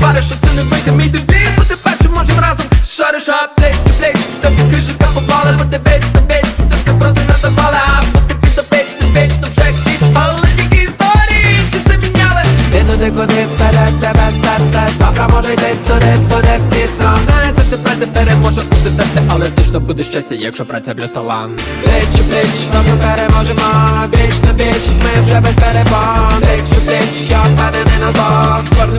напариш, що це не вийде мій дебіт Бути першим можем разом. Шариш аптек, ти плеч Та під хижика попали, бо ти беч, ти беч Ти проти нас запали, а поки під до печ, ти печ, то вже хіч Але тільки історії, чи це міняли? Ти туди, куди вперед тебе серце. Завтра може йти туди, туди пізно. Знає, за тебе не переможе усе Але точно буде щастя, якщо праця плюс талант Плеч у плеч, разом переможемо. Віч на віч, ми вже без перебон